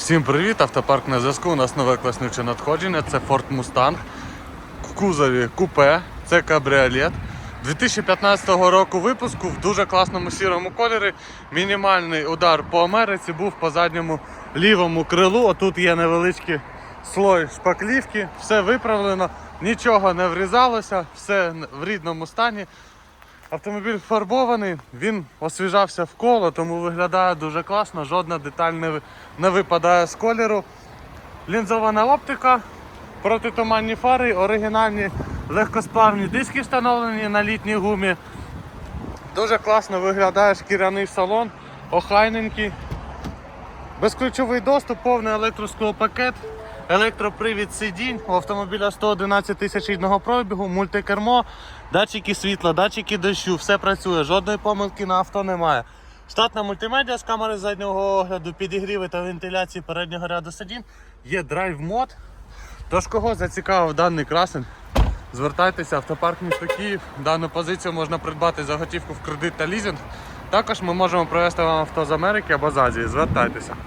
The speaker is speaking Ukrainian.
Всім привіт! Автопарк на зв'язку. У нас нове класнюче надходження. Це Ford Mustang. В кузові купе, це кабріолет. 2015 року випуску в дуже класному сірому кольорі. Мінімальний удар по Америці був по задньому лівому крилу. Отут є невеличкий слой шпаклівки, все виправлено, нічого не врізалося, все в рідному стані. Автомобіль фарбований, він освіжався в коло, тому виглядає дуже класно, жодна деталь не, не випадає з кольору. Лінзована оптика, протитуманні фари, оригінальні легкосплавні диски встановлені на літній гумі. Дуже класно виглядає шкіряний салон, охайненький. Безключовий доступ, повний електросклопакет, електропривід сидінь, у автомобіля 111 тисяч рідного пробігу, мультикермо, датчики світла, датчики дощу, все працює, жодної помилки на авто немає. Штатна мультимедіа з камери заднього огляду, підігріви та вентиляції переднього ряду сидінь. Є драйв мод. Тож кого зацікавив даний красень, звертайтеся, автопарк місто Київ. Дану позицію можна придбати за готівку в кредит та лізинг. Також ми можемо привезти вам авто з Америки або з Азії. Звертайтеся.